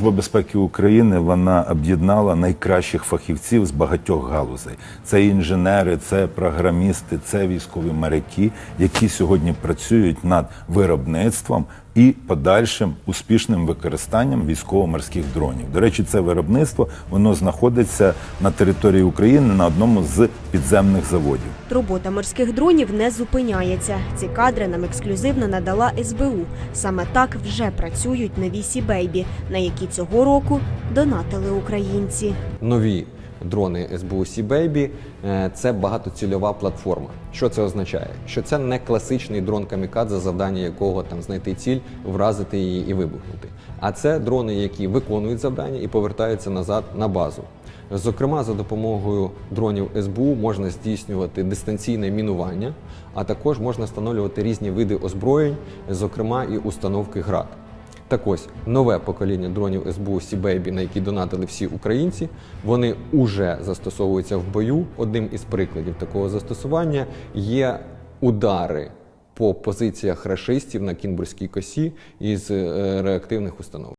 Служба безпеки України вона об'єднала найкращих фахівців з багатьох галузей. Це інженери, це програмісти, це військові моряки, які сьогодні працюють над виробництвом і подальшим успішним використанням військово-морських дронів. До речі, це виробництво воно знаходиться на території України на одному з підземних заводів. Робота морських дронів не зупиняється. Ці кадри нам ексклюзивно надала СБУ. Саме так вже працюють нові Сі-Бейбі, на які цього року донатили українці. нові дрони СБУ Сі Baby – це багатоцільова платформа. Що це означає? Що це не класичний дрон камікадзе, завдання якого там знайти ціль, вразити її і вибухнути. А це дрони, які виконують завдання і повертаються назад на базу. Зокрема, за допомогою дронів СБУ можна здійснювати дистанційне мінування, а також можна встановлювати різні види озброєнь, зокрема і установки ГРАД. Так ось нове покоління дронів СБУ Сі-Бейбі, на які донатили всі українці, вони уже застосовуються в бою. Одним із прикладів такого застосування є удари по позиціях рашистів на Кінбурзькій косі із е, реактивних установ.